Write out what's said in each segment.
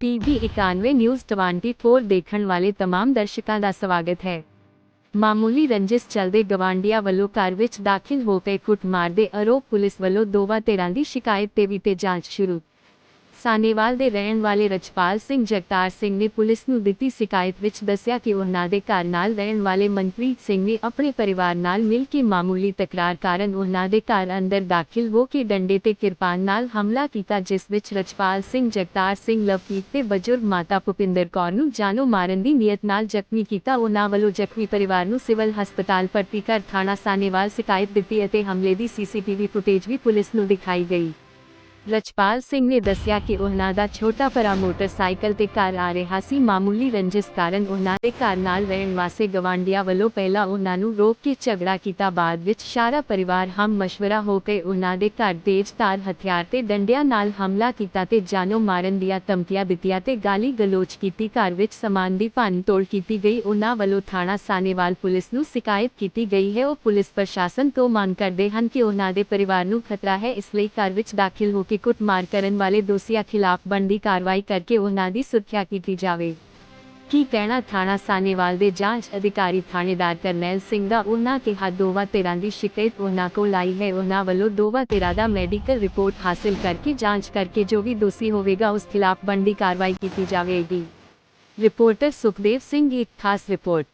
PB 91 news 24 ਦੇਖਣ ਵਾਲੇ तमाम ਦਰਸ਼ਕਾਂ ਦਾ ਸਵਾਗਤ ਹੈ ਮਾਮੂਲੀ ਰੰਜਿਸ਼ ਚੱਲਦੇ ਗਵਾਂਡੀਆਂ ਵੱਲੋਂ ਘਰ ਵਿੱਚ ਦਾਖਲ ਹੋ ਕੇ ਕੁੱਟਮਾਰ ਦੇ ਆਰੋਪ ਪੁਲਿਸ ਵੱਲੋਂ ਦੋਵਾਂ ਧਿਰਾਂ ਦੀ ਸ਼ਿਕਾਇਤ ਤੇ ਵੀ ਤੇ ਜਾਂਚ ਸ਼ੁਰੂ ਸਾਨੇਵਾਲ ਦੇ ਰਹਿਣ ਵਾਲੇ ਰਜਪਾਲ ਸਿੰਘ ਜਗਤਾਰ ਸਿੰਘ ਨੇ ਪੁਲਿਸ ਨੂੰ ਦਿੱਤੀ ਸ਼ਿਕਾਇਤ ਵਿੱਚ ਦੱਸਿਆ ਕਿ ਉਹਨਾਂ ਦੇ ਘਰ ਨਾਲ ਰਹਿਣ ਵਾਲੇ ਮਨਪ੍ਰੀਤ ਸਿੰਘ ਨੇ ਆਪਣੇ ਪਰਿਵਾਰ ਨਾਲ ਮਿਲ ਕੇ ਮਾਮੂਲੀ ਤਕਰਾਰ ਕਾਰਨ ਉਹਨਾਂ ਦੇ ਘਰ ਅੰਦਰ ਦਾਖਲ ਹੋ ਕੇ ਡੰਡੇ ਤੇ ਕਿਰਪਾਨ ਨਾਲ ਹਮਲਾ ਕੀਤਾ, ਜਿਸ ਵਿੱਚ ਰਜਪਾਲ ਸਿੰਘ ਜਗਤਾਰ ਸਿੰਘ, ਲਵਪ੍ਰੀਤ ਤੇ ਬਜ਼ੁਰਗ ਮਾਤਾ ਭੁਪਿੰਦਰ ਕੌਰ ਨੂੰ ਜਾਨੋਂ ਮਾਰਨ ਦੀ ਨੀਅਤ ਨਾਲ ਜ਼ਖਮੀ ਕੀਤਾ। ਉਹਨਾਂ ਵੱਲੋਂ ਜ਼ਖਮੀ ਪਰਿਵਾਰ ਨੂੰ ਸਿਵਲ ਹਸਪਤਾਲ ਭਰਤੀ ਕਰ ਥਾਣਾ ਸਾਨੇਵਾਲ ਸ਼ਿਕਾਇਤ ਦਿੱਤੀ ਅਤੇ ਹਮਲੇ ਦੀ ਸੀਸੀਟੀਵੀ ਫੁਟੇਜ ਵੀ ਪੁਲਿਸ ਨੂੰ ਦਿਖਾਈ ਗਈ। ਰਜਪਾਲ ਸਿੰਘ ਨੇ ਦੱਸਿਆ ਕਿ ਉਹਨਾਂ ਦਾ ਛੋਟਾ ਭਰਾ ਮੋਟਰਸਾਈਕਲ ਤੇ ਘਰ ਆ ਰਿਹਾ ਸੀ। ਮਾਮੂਲੀ ਰੰਜਿਸ਼ ਕਾਰਨ ਉਹਨਾਂ ਦੇ ਘਰ ਨਾਲ ਰਹਿਣ ਵਾਸਤੇ ਗਵਾਂਡੀਆਂ ਵੱਲੋਂ ਪਹਿਲਾਂ ਉਹਨਾਂ ਨੂੰ ਰੋਕ ਕੇ ਝਗੜਾ ਕੀਤਾ, ਬਾਅਦ ਵਿੱਚ ਸਾਰਾ ਪਰਿਵਾਰ ਹਮ ਮਸ਼ਵਰਾ ਹੋ ਕੇ ਉਹਨਾਂ ਦੇ ਘਰ ਤੇਜ਼ ਹਥਿਆਰ ਤੇ ਡੰਡਿਆਂ ਨਾਲ ਹਮਲਾ ਕੀਤਾ ਤੇ ਜਾਨੋਂ ਮਾਰਨ ਦੀਆਂ ਧਮਕੀਆਂ ਦਿੱਤੀਆਂ ਤੇ ਗਾਲੀ ਗਲੋਚ ਕੀਤੀ। ਘਰ ਵਿੱਚ ਸਮਾਨ ਦੀ ਭੰਨ ਤੋੜ ਕੀਤੀ ਗਈ। ਉਹਨਾਂ ਵੱਲੋਂ ਥਾਣਾ ਸਾਨੇਵਾਲ ਪੁਲਿਸ ਨੂੰ ਸ਼ਿਕਾਇਤ ਕੀਤੀ ਗਈ ਹੈ। ਉਹ ਪੁਲਿਸ ਪ੍ਰਸ਼ਾਸਨ ਤੋਂ ਮੰਗ ਕਰਦੇ ਹਨ ਕਿ ਉਹਨਾਂ ਦੇ ਪਰਿਵਾਰ ਨੂੰ ਖਤਰਾ ਹੈ, ਇਸ ਲਈ ਘਰ ਵਿੱਚ ਦਾਖਲ ਹੋ ਕੇ ਕੁੱਟਮਾਰ ਕਰਨ ਵਾਲੇ ਦੋਸ਼ੀਆਂ ਖਿਲਾਫ ਬਣਦੀ ਕਾਰਵਾਈ ਕਰਕੇ ਉਹਨਾਂ ਦੀ ਸੁਰੱਖਿਆ ਕੀਤੀ ਜਾਵੇ। ਕੀ ਕਹਿਣਾ ਥਾਣਾ ਸਾਨੇਵਾਲ ਦੇ ਜਾਂਚ ਅਧਿਕਾਰੀ ਥਾਣੇਦਾਰ ਕਰਨੈਲ ਸਿੰਘ ਦਾ ਉਹਨਾਂ ਕਿਹਾ ਦੋਵਾਂ ਧਿਰਾਂ ਦੀ ਸ਼ਿਕਾਇਤ ਉਹਨਾਂ ਕੋਲ ਆਈ ਹੈ। ਉਹਨਾਂ ਵੱਲੋਂ ਦੋਵਾਂ ਧਿਰਾਂ ਦਾ ਮੈਡੀਕਲ ਰਿਪੋਰਟ ਹਾਸਲ ਕਰਕੇ ਜਾਂਚ ਕਰਕੇ ਜੋ ਵੀ ਦੋਸ਼ੀ ਹੋਵੇਗਾ ਉਸ ਖਿਲਾਫ ਬਣਦੀ ਕਾਰਵਾਈ ਕੀਤੀ ਜਾਵੇਗੀ। ਰਿਪੋਰਟਰ ਸੁਖਦੇਵ ਸਿੰਘ ਇੱਕ ਖਾਸ ਰਿਪੋਰਟ।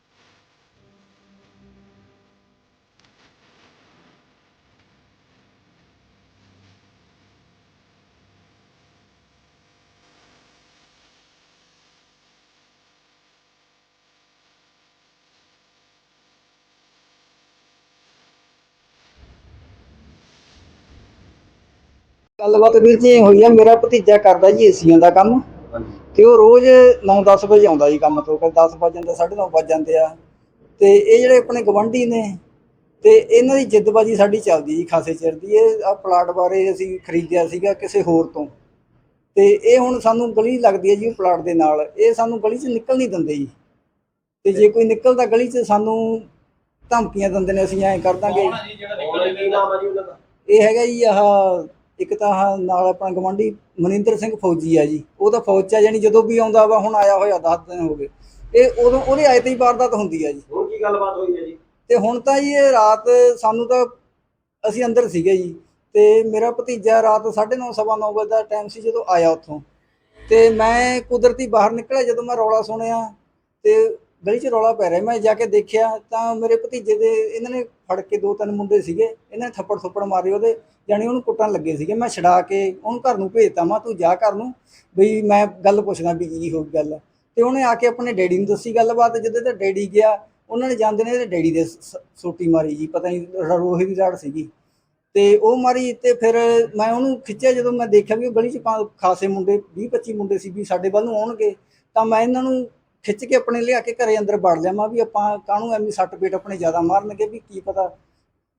ਗੱਲਬਾਤ ਵੀਰ ਜੀ ਹੋਈ ਆ ਮੇਰਾ ਭਤੀਜਾ ਕਰਦਾ ਜੀ ਏਸੀਆਂ ਦਾ ਕੰਮ। ਤੇ ਉਹ ਰੋਜ਼ 9-10 ਵਜੇ ਆਉਂਦਾ ਜੀ ਕੰਮ ਤੋਂ ਕਦੇ 10 ਵਜੇ ਜਾਂਦੇ 9:30 ਵਜੇ ਜਾਂਦੇ ਆ। ਤੇ ਇਹ ਜਿਹੜੇ ਆਪਣੇ ਗਵੰਡੀ ਨੇ ਤੇ ਇਹਨਾਂ ਦੀ ਜਿੱਦਬਾਜੀ ਸਾਡੀ ਚੱਲਦੀ ਜੀ ਖਾਸੇ ਚਿਰ ਦੀ। ਇਹ ਆ ਪਲਾਟ ਬਾਰੇ ਅਸੀਂ ਖਰੀਦਿਆ ਸੀਗਾ ਕਿਸੇ ਹੋਰ ਤੋਂ। ਤੇ ਇਹ ਹੁਣ ਸਾਨੂੰ ਗਲੀ ਲੱਗਦੀ ਹੈ ਜੀ ਉਹ ਪਲਾਟ ਦੇ ਨਾਲ। ਇਹ ਸਾਨੂੰ ਗਲੀ 'ਚ ਨਿਕਲ ਨਹੀਂ ਦਿੰਦੇ ਜੀ। ਤੇ ਜੇ ਕੋਈ ਨਿਕਲਦਾ ਗਲੀ 'ਚ ਸਾਨੂੰ ਧਮਕੀਆਂ ਦਿੰਦੇ ਨੇ ਅਸੀਂ ਐਂ ਕਰ ਦਾਂਗੇ। ਇਹ ਹੈਗਾ ਜੀ ਆਹ ਇੱਕ ਤਾਂ ਆਹ ਨਾਲ ਆਪਣਾ ਗਵੰਡੀ ਮਨਿੰਦਰ ਸਿੰਘ ਫੌਜੀ ਆ ਜੀ ਉਹ ਤਾਂ ਫੌਜ ਚ ਆ ਜਾਨੀ ਜਦੋਂ ਵੀ ਆਉਂਦਾ ਵਾ ਹੁਣ ਆਇਆ ਹੋਇਆ 10 ਦਿਨ ਹੋ ਗਏ। ਇਹ ਉਦੋਂ ਉਹਦੇ ਆਏ ਤੇ ਹੀ ਵਾਰਦਾਤ ਹੁੰਦੀ ਆ ਜੀ। ਹੁਣ ਕੀ ਗੱਲਬਾਤ ਹੋਈ ਹੈ ਜੀ? ਤੇ ਹੁਣ ਤਾਂ ਜੀ ਇਹ ਰਾਤ ਸਾਨੂੰ ਤਾਂ ਅਸੀਂ ਅੰਦਰ ਸੀਗੇ ਜੀ ਤੇ ਮੇਰਾ ਭਤੀਜਾ ਰਾਤ 9:30 ਸਵਾ ਨੌ ਵਜੇ ਦਾ ਟਾਈਮ ਸੀ ਜਦੋਂ ਆਇਆ ਉੱਥੋਂ। ਤੇ ਮੈਂ ਕੁਦਰਤੀ ਬਾਹਰ ਨਿਕਲਿਆ ਜਦੋਂ ਮੈਂ ਰੌਲਾ ਸੁਣਿਆ ਤੇ ਗਲੀ 'ਚ ਰੌਲਾ ਪੈ ਰਿਹਾ ਮੈਂ ਜਾ ਕੇ ਦੇਖਿਆ ਤਾਂ ਮੇਰੇ ਭਤੀਜੇ ਦੇ ਇਹਨਾਂ ਨੇ ਫੜ ਕੇ ਦੋ ਤਿੰਨ ਮੁੰਡੇ ਸੀਗੇ, ਇਹਨਾਂ ਨੇ ਥੱਪੜ ਥੱਪੜ ਮਾਰੇ ਉਹਦੇ, ਜਾਣੀ ਉਹਨੂੰ ਕੁੱਟਣ ਲੱਗੇ ਸੀਗੇ। ਮੈਂ ਛਡਾ ਕੇ ਉਹਨੂੰ ਘਰ ਨੂੰ ਭੇਜਤਾ, ਮੈਂ ਤੂੰ ਜਾ ਘਰ ਨੂੰ, ਬਈ ਮੈਂ ਗੱਲ ਪੁੱਛਣਾ ਵੀ ਕੀ ਹੋ ਗੱਲ। ਤੇ ਉਹਨੇ ਆ ਕੇ ਆਪਣੇ ਡੈਡੀ ਨੂੰ ਦੱਸੀ ਗੱਲਬਾਤ, ਜਦੋਂ ਤੇ ਡੈਡੀ ਗਿਆ, ਉਹਨਾਂ ਨੇ ਜਾਂਦੇ ਨੇ ਇਹਦੇ ਡੈਡੀ ਦੇ ਸੋਟੀ ਮਾਰੀ ਜੀ, ਪਤਾ ਨਹੀਂ ਰੋਹੀ ਦੀ ਰਾੜ ਸੀਗੀ। ਤੇ ਉਹ ਮਾਰੀ ਤੇ ਫਿਰ ਮੈਂ ਉਹਨੂੰ ਖਿੱਚਿਆ, ਜਦੋਂ ਮੈਂ ਦੇਖਿਆ ਵੀ ਉਹ ਗਲੀ 'ਚ ਖਾਸੇ ਮੁੰਡੇ 20 25 ਮੁੰਡੇ ਸੀ, ਵੀ ਸਾਡੇ ਵੱਲ ਨੂੰ ਆਉਣਗੇ, ਤਾਂ ਮੈਂ ਇਹਨਾਂ ਨੂੰ ਖਿੱਚ ਕੇ ਆਪਣੇ ਲਿਆ ਕੇ ਘਰੇ ਅੰਦਰ ਵੜ ਲਿਆ। ਮੈਂ ਵੀ ਆਪਾਂ ਕਾਹਨੂੰ ਐਵੇਂ ਸੱਟ ਪੇਟ ਆਪਣੇ ਜ਼ਿਆਦਾ ਮਾਰਨਗੇ? ਵੀ ਕੀ ਪਤਾ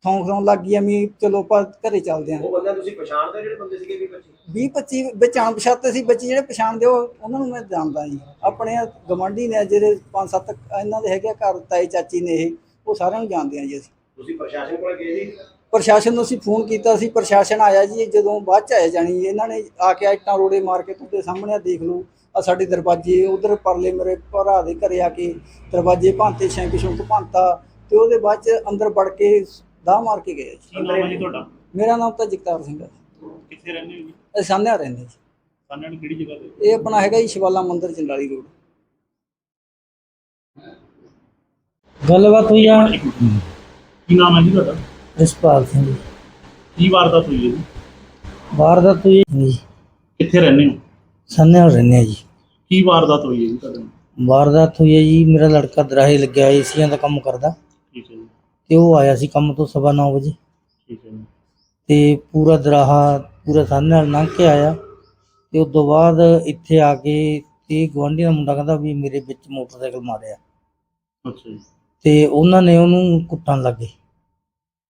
ਥੌਂ ਥੌਂ ਲੱਗ ਗਈ ਐਵੇਂ ਚਲੋ ਆਪਾਂ ਘਰੇ ਚੱਲਦੇ ਆਂ। ਉਹ ਬੰਦੇ ਤੁਸੀਂ ਪਛਾਣਦੇ ਜਿਹੜੇ ਬੰਦੇ ਸੀਗੇ ਵੀ 25 20 25 ਵਿੱਚ ਅਣਪਛਾਤੇ ਸੀ ਬੱਚੇ ਜਿਹੜੇ ਪਛਾਣਦੇ ਉਹ ਉਹਨਾਂ ਨੂੰ ਮੈਂ ਜਾਣਦਾ ਜੀ। ਆਪਣੇ ਗਵੰਡੀ ਨੇ ਜਿਹੜੇ ਪੰਜ ਸੱਤ ਇਹਨਾਂ ਦੇ ਹੈਗੇ ਘਰ ਤਾਏ ਚਾਚੀ ਨੇ ਇਹ ਉਹ ਸਾਰਿਆਂ ਨੂੰ ਜਾਣਦੇ ਆ ਜੀ ਅਸੀਂ। ਤੁਸੀਂ ਪ੍ਰਸ਼ਾਸਨ ਕੋਲ ਗਏ ਜੀ ਪ੍ਰਸ਼ਾਸਨ ਨੂੰ ਅਸੀਂ ਫੋਨ ਕੀਤਾ ਸੀ ਪ੍ਰਸ਼ਾਸਨ ਆਇਆ ਜੀ ਜਦੋਂ ਬਾਅਦ ਚ ਆਇਆ ਜਾਣੀ ਇਹਨਾਂ ਨੇ ਆ ਕੇ ਇੱਟਾਂ ਰੋੜੇ ਮਾਰ ਕੇ ਤੁਹਾਡੇ ਸਾਹਮਣੇ ਆ ਦੇਖ ਲਓ ਆ ਸਾਡੇ ਦਰਵਾਜ਼ੇ ਉਧਰ ਪਰਲੇ ਮੇਰੇ ਭਰਾ ਦੇ ਘਰੇ ਆ ਕੇ ਦਰਵਾਜ਼ੇ ਭੰਤੇ ਸ਼ੈਂਕ ਸ਼ੁੰਕ ਭੰਤਾ ਤੇ ਉਹਦੇ ਬਾਅਦ ਚ ਅੰਦਰ ਵੜ ਕੇ ਦਾਹ ਮਾਰ ਕੇ ਗਏ ਜੀ ਤੁਹਾਡਾ? ਮੇਰਾ ਨਾਮ ਤਾਂ ਜਗਤਾਰ ਸਿੰਘ ਹੈ। ਕਿੱਥੇ ਰਹਿੰਦੇ ਹੋ ਜੀ? ਅਸੀਂ ਸਾਹਮਣੇ ਰਹਿੰਦੇ ਜੀ। ਨੂੰ ਕਿਹੜੀ ਜਗ੍ਹਾ ਤੇ? ਇਹ ਆਪਣਾ ਹੈਗਾ ਜੀ ਸ਼ਿਵਾਲਾ ਮੰਦਿਰ ਜੰਡਾਲੀ ਰੋਡ। ਗੱਲਬਾਤ ਹੋਈ ਆ। ਕੀ ਨਾਮ ਹੈ ਜੀ ਤੁਹਾਡਾ? ਰਿਸ਼ਪਾਲ ਸਿੰਘ। ਜੀ। ਕੀ ਵਾਰਦਾਤ ਹੋਈ ਹੈ ਜੀ? ਵਾਰਦਾਤ ਹੋਈ ਹੈ ਜੀ। ਕਿੱਥੇ ਰਹਿੰਦੇ ਹੋ? ਸੰਨੇ ਹੋ ਰਹਿੰਦੇ ਆ ਜੀ। ਕੀ ਵਾਰਦਾਤ ਹੋਈ ਹੈ ਜੀ ਤੁਹਾਡੇ ਨਾਲ? ਵਾਰਦਾਤ ਹੋਈ ਹੈ ਜੀ ਮੇਰਾ ਲੜਕਾ ਦਰਾਹੇ ਲੱਗਿਆ ਏਸੀਆਂ ਦਾ ਕੰਮ ਕਰਦਾ। ਠੀਕ ਹੈ ਜੀ। ਤੇ ਉਹ ਆਇਆ ਸੀ ਕੰਮ ਤੋਂ ਸਵਾ ਨੌ ਵਜੇ। ਠੀਕ ਹੈ ਜੀ। ਤੇ ਪੂਰਾ ਦਰਾਹਾ ਪੂਰਾ ਸਾਹਮਣੇ ਨਾਲ ਲੰਘ ਕੇ ਆਇਆ। ਤੇ ਉਸ ਤੋਂ ਬਾਅਦ ਇੱਥੇ ਆ ਕੇ ਤੇ ਗਵਾਂਢੀ ਦਾ ਮੁੰਡਾ ਕਹਿੰਦਾ ਵੀ ਮੇਰੇ ਵਿੱਚ ਮੋਟਰਸਾਈਕਲ ਮਾਰਿਆ। ਅੱਛਾ ਜੀ। ਤੇ ਉਹਨਾਂ ਨੇ ਉਹਨੂੰ ਕੁੱਟਣ ਲੱਗੇ।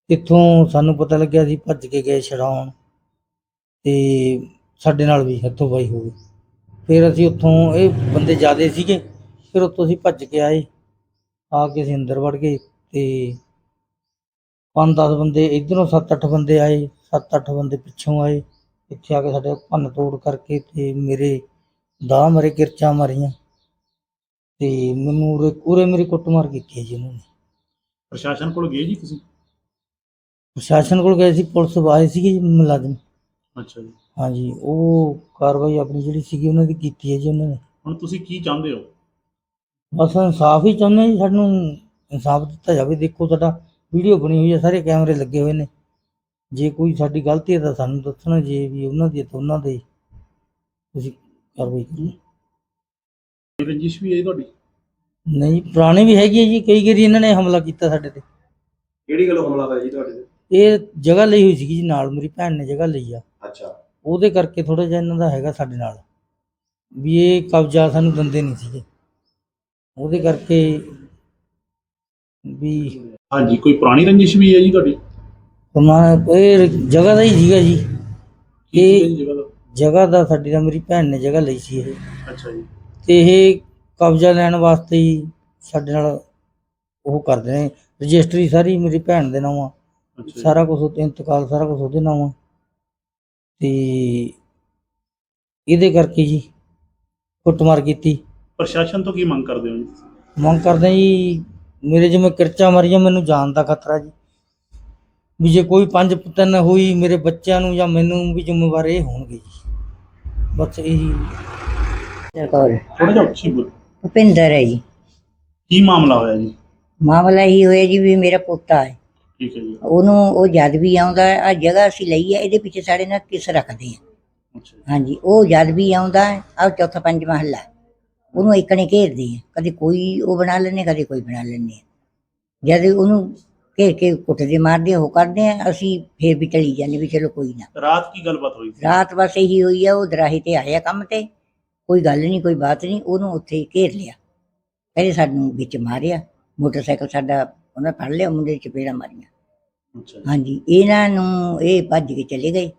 ਇੱਥੋਂ ਸਾਨੂੰ ਪਤਾ ਲੱਗਿਆ ਸੀ ਭੱਜ ਕੇ ਗਏ ਛਡਾਉਣ ਤੇ ਸਾਡੇ ਨਾਲ ਵੀ ਹੱਥੋਂ ਪਾਈ ਹੋ ਗਈ ਫਿਰ ਅਸੀਂ ਉੱਥੋਂ ਇਹ ਬੰਦੇ ਜ਼ਿਆਦੇ ਸੀਗੇ, ਫਿਰ ਉੱਥੋਂ ਅਸੀਂ ਭੱਜ ਕੇ ਆਏ। ਆ ਕੇ ਅਸੀਂ ਅੰਦਰ ਵੜ ਗਏ ਤੇ ਪੰਜ 10 ਬੰਦੇ, ਇਧਰੋਂ 7-8 ਬੰਦੇ ਆਏ 7-8 ਬੰਦੇ ਪਿੱਛੋਂ ਆਏ। ਇੱਥੇ ਆ ਕੇ ਸਾਡੇ ਭੰਨ ਤੋੜ ਕਰਕੇ ਤੇ ਮੇਰੇ ਦਾ ਮਰੇ, ਕਿਰਚਾਂ ਮਾਰੀਆਂ। ਤੇ ਮੈਨੂੰ ਉਰੇ ਉਰੇ ਮੇਰੀ ਕੁੱਟਮਾਰ ਕੀਤੀ ਜੀ ਉਹਨਾਂ ਨੇ। ਪ੍ਰਸ਼ਾਸਨ ਕੋਲ ਗਏ ਜੀ ਤੁਸੀਂ? ਪ੍ਰਸ਼ਾਸਨ ਕੋਲ ਗਏ ਸੀ ਪੁਲਿਸ ਆਏ ਸੀਗੇ ਜੀ ਮੁਲਾਜ਼ਮ। ਅੱਛਾ ਜੀ। ਹਾਂਜੀ ਉਹ ਕਾਰਵਾਈ ਆਪਣੀ ਜਿਹੜੀ ਸੀਗੀ ਉਹਨਾਂ ਦੀ ਕੀਤੀ ਹੈ ਜੀ ਉਹਨਾਂ ਨੇ। ਹੁਣ ਤੁਸੀਂ ਕੀ ਚਾਹੁੰਦੇ ਹੋ? ਬਸ ਇਨਸਾਫ ਹੀ ਚਾਹੁੰਦੇ ਜੀ ਸਾਨੂੰ ਇਨਸਾਫ ਦਿੱਤਾ ਜਾਵੇ। ਦੇਖੋ ਸਾਡਾ ਵੀਡੀਓ ਬਣੀ ਹੋਈ ਹੈ ਸਾਰੇ ਕੈਮਰੇ ਲੱਗੇ ਹੋਏ ਨੇ। ਜੇ ਕੋਈ ਸਾਡੀ ਗਲਤੀ ਹੈ ਤਾਂ ਸਾਨੂੰ ਦੱਸਣਾ ਜੇ ਵੀ ਉਹਨਾਂ ਦੀ ਹੈ ਤਾਂ ਉਹਨਾਂ ਦੇ। ਤੁਸੀਂ ਕਾਰਵਾਈ ਕਰੋ ਇਹ ਰੰਜਿਸ਼ ਵੀ ਹੈ ਤੁਹਾਡੀ? ਨਹੀਂ ਪੁਰਾਣੇ ਵੀ ਹੈਗੀ ਹੈ ਜੀ ਕਈ ਵਾਰੀ ਇਹਨਾਂ ਨੇ ਹਮਲਾ ਕੀਤਾ ਸਾਡੇ ਤੇ। ਕਿਹੜੀ ਗੱਲੋਂ ਹਮਲਾ ਹੋਇਆ ਜੀ ਤੁਹਾਡੇ ਤੇ? ਇਹ ਜਗ੍ਹਾ ਲਈ ਹੋਈ ਸੀਗੀ ਜੀ ਨਾਲ ਮੇਰੀ ਭੈਣ ਨੇ ਜਗ੍ਹਾ ਲਈ ਆ। ਅੱਛਾ। ਉਹਦੇ ਕਰਕੇ ਥੋੜਾ ਜਿਹਾ ਇਹਨਾਂ ਦਾ ਹੈਗਾ ਸਾਡੇ ਨਾਲ। ਵੀ ਇਹ ਕਬਜ਼ਾ ਸਾਨੂੰ ਦਿੰਦੇ ਨਹੀਂ ਸੀਗੇ। ਉਹਦੇ ਕਰਕੇ ਵੀ ਹਾਂਜੀ ਕੋਈ ਪੁਰਾਣੀ ਰੰਜਿਸ਼ ਵੀ ਹੈ ਜੀ ਤੁਹਾਡੀ? ਪਰਮਾ- ਇਹ ਜਗ੍ਹਾ ਦਾ ਹੀ ਸੀਗਾ ਜੀ। ਕੀ ਇਹ- ਸੀਗਾ ਜੀ ਜਗ੍ਹਾ ਦਾ? ਜਗ੍ਹਾ ਦਾ ਸਾਡੀ ਦਾ ਮੇਰੀ ਭੈਣ ਨੇ ਜਗ੍ਹਾ ਲਈ ਸੀ ਇਹ। ਅੱਛਾ ਜੀ। ਤੇ ਇਹ ਕਬਜ਼ਾ ਲੈਣ ਵਾਸਤੇ ਹੀ ਸਾਡੇ ਨਾਲ ਉਹ ਕਰਦੇ ਨੇ। ਰਜਿਸਟਰੀ ਸਾਰੀ ਮੇਰੀ ਭੈਣ ਦੇ ਨਾਮ ਆ। ਸਾਰਾ ਕੁਝ ਉਹਦੇ ਇੰਤਕਾਲ ਸਾਰਾ ਕੁਝ ਉਹਦੇ ਨਾਮ ਆ। ਤੇ ਇਹਦੇ ਕਰਕੇ ਜੀ ਕੁੱਟਮਾਰ ਕੀਤੀ। ਪ੍ਰਸ਼ਾਸਨ ਤੋਂ ਕੀ ਮੰਗ ਕਰਦੇ ਹੋ ਜੀ? ਮੰਗ ਕਰਦੇ ਹਾਂ ਜੀ ਮੇਰੇ ਜਿਵੇਂ ਕਿਰਚਾ ਮਾਰੀਆਂ ਮੈਨੂੰ ਜਾਨ ਦਾ ਖਤਰਾ ਜੀ। ਵੀ ਜੇ ਕੋਈ ਪੰਜ ਤਿੰਨ ਹੋਈ ਮੇਰੇ ਬੱਚਿਆਂ ਨੂੰ ਜਾਂ ਮੈਨੂੰ ਵੀ ਜ਼ਿੰਮੇਵਾਰ ਇਹ ਹੋਣਗੇ ਜੀ। ਬਸ ਇਹੀ। ਕੌਰ ਥੋੜਾ ਜਿਹਾ ਉੱਚੀ ਬੋਲ। ਭੁਪਿੰਦਰ ਹੈ ਜੀ। ਕੀ ਮਾਮਲਾ ਹੋਇਆ ਜੀ? ਮਾਮਲਾ ਹੀ ਹੋਇਆ ਜੀ ਵੀ ਮੇਰਾ ਪੋਤਾ ਹੈ। ਠੀਕ ਹੈ ਜੀ। ਉਹਨੂੰ ਉਹ ਜਦ ਵੀ ਆਉਂਦਾ ਆ ਜਗ੍ਹਾ ਅਸੀਂ ਲਈ ਹੈ ਇਹਦੇ ਪਿੱਛੇ ਸਾਡੇ ਨਾਲ ਕਿਸ ਰੱਖਦੇ ਆ। ਅੱਛਾ ਹਾਂਜੀ ਉਹ ਜਦ ਵੀ ਆਉਂਦਾ ਆ ਚੌਥਾ ਪੰਜ ਮਹੱਲਾ ਉਹਨੂੰ ਇਕਣੇ ਘੇਰਦੇ ਆ। ਕਦੇ ਕੋਈ ਉਹ ਬਣਾ ਲੈਂਦੇ ਕਦੇ ਕੋਈ ਬਣਾ ਲੈਂਦੇ ਜਦ ਉਹਨੂੰ ਘੇਰ ਕੇ ਕੁੱਟਦੇ ਮਾਰਦੇ ਉਹ ਕਰਦੇ ਆ ਅਸੀਂ ਫੇਰ ਵੀ ਟਲੀ ਜਾਂਦੇ ਵੀ ਚਲੋ ਕੋਈ ਨਾ। ਰਾਤ ਕੀ ਗੱਲਬਾਤ ਹੋਈ ਰਾਤ ਬਸ ਇਹੀ ਹੋਈ ਆ ਉਹ ਦਰਾਹੇ ਤੇ ਆਇਆ ਕੰਮ ਤੇ। ਕੋਈ ਗੱਲ ਨਹੀਂ ਕੋਈ ਬਾਤ ਨਹੀਂ ਉਹਨੂੰ ਉੱਥੇ ਹੀ ਘੇਰ ਲਿਆ। ਪਹਿਲੇ ਸਾਨੂੰ ਵਿੱਚ ਮਾਰਿਆ। ਮੋਟਰਸਾਈਕਲ ਸਾਡਾ ਉਹਨਾਂ ਫੜ ਲਿਆ ਮੁੰਡੇ ਚਪੇੜਾ ਮਾਰੀਆਂ। ਅੱਛਾ ਜੀ। ਹਾਂਜੀ ਇਹਨਾਂ ਨੂੰ ਇਹ ਭੱਜ ਕੇ ਚਲੇ ਗਏ।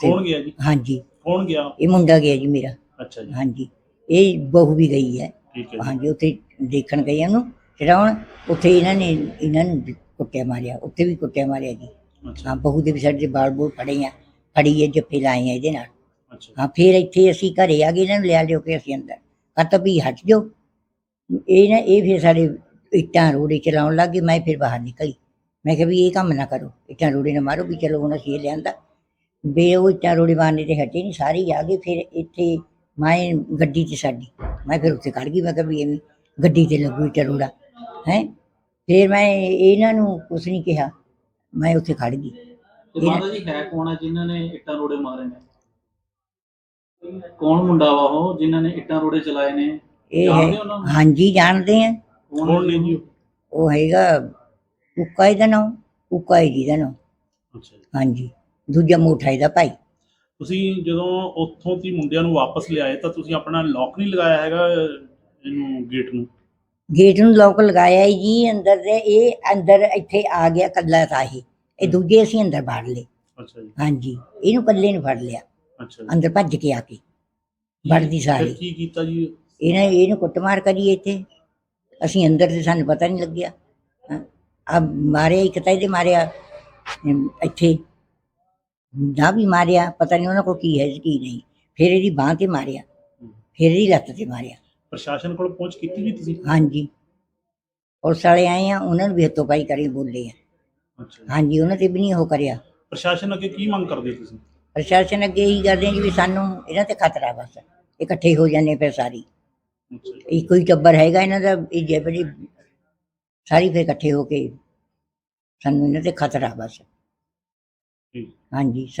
ਕੌਣ ਗਿਆ ਜੀ? ਹਾਂਜੀ। ਕੌਣ ਗਿਆ? ਇਹ ਮੁੰਡਾ ਗਿਆ ਜੀ ਮੇਰਾ। ਅੱਛਾ ਜੀ। ਹਾਂਜੀ। ਇਹ ਬਹੂ ਵੀ ਗਈ ਹੈ। ਠੀਕ ਹੈ ਜੀ। ਹਾਂਜੀ ਉੱਥੇ ਦੇਖਣ ਗਏ ਉਹਨੂੰ। ਚੜਾਉਣ ਉੱਥੇ ਇਹਨਾਂ ਨੇ ਇਹਨਾਂ ਨੂੰ ਕੁੱਟਿਆ ਮਾਰਿਆ। ਉੱਥੇ ਵੀ ਕੁੱਟਿਆ ਮਾਰਿਆ ਜੀ। ਅੱਛਾ। ਹਾਂ ਬਹੂ ਦੇ ਵੀ ਸਾਡੇ ਦੇ ਬਾਲ ਬੋਲ ਫੜੇ ਆ। ਫੜੀ ਹੈ ਜੱਫੇ ਲਾਏ ਆ ਇਹਦੇ ਨਾਲ। ਅੱਛਾ। ਹਾਂ ਫਿਰ ਇੱਥੇ ਅਸੀਂ ਘਰੇ ਆ ਗਏ ਇਹਨਾਂ ਨੂੰ ਲਿਆ ਲਿਓ ਕੇ ਅਸੀਂ ਅੰਦਰ। ਕਹਤਾ ਵੀ ਹਟ ਜਾਓ। ਇਹ ਨਾ ਇਹ ਫਿਰ ਸਾਡੇ ਇੱਟਾਂ ਰੋੜੇ ਚਲਾਉਣ ਲੱਗ ਗਏ ਮੈਂ ਫਿਰ ਬਾਹਰ ਨਿਕਲੀ। ਮੈਂ ਕਿਹਾ ਵੀ ਇਹ ਕੰਮ ਨਾ ਕਰੋ ਇੱਟਾਂ ਰੋੜੇ ਨਾ ਮਾਰੋ ਵੀ ਚਲੋ ਹੁਣ ਅਸੀਂ ਇਹ ਲਿਆਂਦਾ। ਬੇ ਉਹ ਇੱਟਾਂ ਰੋੜੇ ਮਾਰਨੇ ਤੇ ਹਟੇ ਨਹੀਂ ਸਾਰੇ ਹੀ ਆ ਗਏ ਫਿਰ ਇੱਥੇ ਮੈਂ ਗੱਡੀ 'ਚ ਸਾਡੀ ਮੈਂ ਫਿਰ ਉੱਥੇ ਖੜ ਗਈ ਮੈਂ ਕਿਹਾ ਵੀ ਐਵੇਂ ਗੱਡੀ ਤੇ ਲੱਗੂ ਇੱਟਾਂ ਰੋੜਾ ਹੈ। ਫਿਰ ਮੈਂ ਇਹਨਾਂ ਨੂੰ ਕੁਛ ਨਹੀਂ ਕਿਹਾ ਮੈਂ ਉੱਥੇ ਖੜ ਗਈ। ਤੇ ਮਾਤਾ ਜੀ ਹੈ ਕੌਣ ਆ ਜਿਨ੍ਹਾਂ ਨੇ ਇੱਟਾਂ ਰੋੜੇ ਮਾਰੇ ਨੇ? ਕੌਣ ਮੁੰਡਾ ਵਾ ਉਹ ਜਿਨ੍ਹਾਂ ਨੇ ਇੱਟਾਂ ਰੋੜੇ ਚਲਾਏ ਨੇ? ਇਹ ਜਾਣਦੇ ਹੈ ਉਹਨਾਂ ਨੂੰ? ਹਾਂਜੀ ਜਾਣਦੇ ਆ। ਕੌਣ ਨੇ ਜੀ। ਉਹ? ਉਹ ਹੈਗਾ ਕੁੱਕਾ ਇਹਦਾ ਨਾਮ ਕੁੱਕਾ ਹੈ ਜੀ ਦਾ ਨਾਮ। ਅੱਛਾ ਜੀ। ਹਾਂਜੀ ਦੂਜਾ ਮੋਠਾ ਇਹਦਾ ਭਾਈ। ਤੁਸੀਂ ਜਦੋਂ ਉੱਥੋਂ ਦੀ ਮੁੰਡਿਆਂ ਨੂੰ ਵਾਪਸ ਲਿਆਏ ਤਾਂ ਤੁਸੀਂ ਆਪਣਾ ਲੋਕ ਨਹੀਂ ਲਗਾਇਆ ਹੈਗਾ ਇਹਨੂੰ ਗੇਟ ਨੂੰ? ਗੇਟ ਨੂੰ ਲੋਕ ਲਗਾਇਆ ਹੀ ਜੀ ਅੰਦਰ ਦੇ ਇਹ ਅੰਦਰ ਇੱਥੇ ਆ ਗਿਆ ਕੱਲਾ ਤਾਂ ਇਹ। ਇਹ ਦੂਜੇ ਅਸੀਂ ਅੰਦਰ ਬਾੜ ਲਏ। ਅੱਛਾ ਜੀ। ਹਾਂਜੀ ਇਹਨੂੰ ਕੱਲੇ ਨੂੰ ਫੜ ਲਿਆ। ਅੱਛਾ ਜੀ। ਅੰਦਰ ਭੱਜ ਕੇ ਆ ਕੇ। ਵੜਦੀ ਫਿਰ ਸਾਰੀ ਕੀ ਕੀਤਾ ਜੀ? ਇਹਨੇ ਇਹਨੂੰ ਕੁੱਟਮਾਰ ਕਰੀ ਇੱਥੇ। ਅਸੀਂ ਅੰਦਰ ਤੇ ਸਾਨੂੰ ਪਤਾ ਨਹੀਂ ਲੱਗਿਆ। ਆ ਮਾਰਿਆ ਇੱਕ ਤਾਂ ਇਹਦੇ ਮਾਰਿਆ ਇੱਥੇ। ਨਾ ਵੀ ਮਾਰਿਆ ਪਤਾ ਨਹੀਂ ਉਹਨਾਂ ਕੋਲ ਕੀ ਹੈ ਕੀ ਨਹੀਂ। ਫਿਰ ਇਹਦੀ ਬਾਂਹ ਤੇ ਮਾਰਿਆ। ਫਿਰ ਇਹਦੀ ਲੱਤ ਤੇ ਮਾਰਿਆ। ਪ੍ਰਸ਼ਾਸਨ ਕੋਲ ਪਹੁੰਚ ਕੀਤੀ ਜੀ ਤੁਸੀਂ? ਹਾਂਜੀ। ਪੁਲਿਸ ਵਾਲੇ ਆਏ ਆ ਉਹਨਾਂ ਨੂੰ ਵੀ ਹੱਥੋਂ ਪਾਈ ਕਰੀ ਬੋਲੇ ਆ। ਹਾਂਜੀ ਉਹਨਾਂ ਤੇ ਵੀ ਨਹੀਂ ਉਹ ਕਰਿਆ। ਪ੍ਰਸ਼ਾਸਨ ਅੱਗੇ ਕੀ ਮੰਗ ਕਰਦੇ ਤੁਸੀਂ? ਪ੍ਰਸ਼ਾਸਨ ਅੱਗੇ ਇਹੀ ਕਰਦੇ ਆ ਜੀ ਵੀ ਸਾਨੂੰ ਇਹਨਾਂ ਤੇ ਖਤਰਾ ਬਸ। ਇਕੱਠੇ ਹੋ ਜਾਂਦੇ ਫਿਰ ਸਾਰੀ। ਜੀ ਇਹ ਕੋਈ ਟੱਬਰ ਹੈਗਾ ਇਹਨਾਂ ਦਾ ਇਹ ਜੇ ਬੜੀ ਸਾਰੀ ਫਿਰ ਇਕੱਠੇ ਹੋ ਕੇ ਸਾਨੂੰ ਇਹਨਾਂ ਤੇ ਖਤਰਾ ਬਸ। ਹਾਂਜੀ ਸਾਡੇ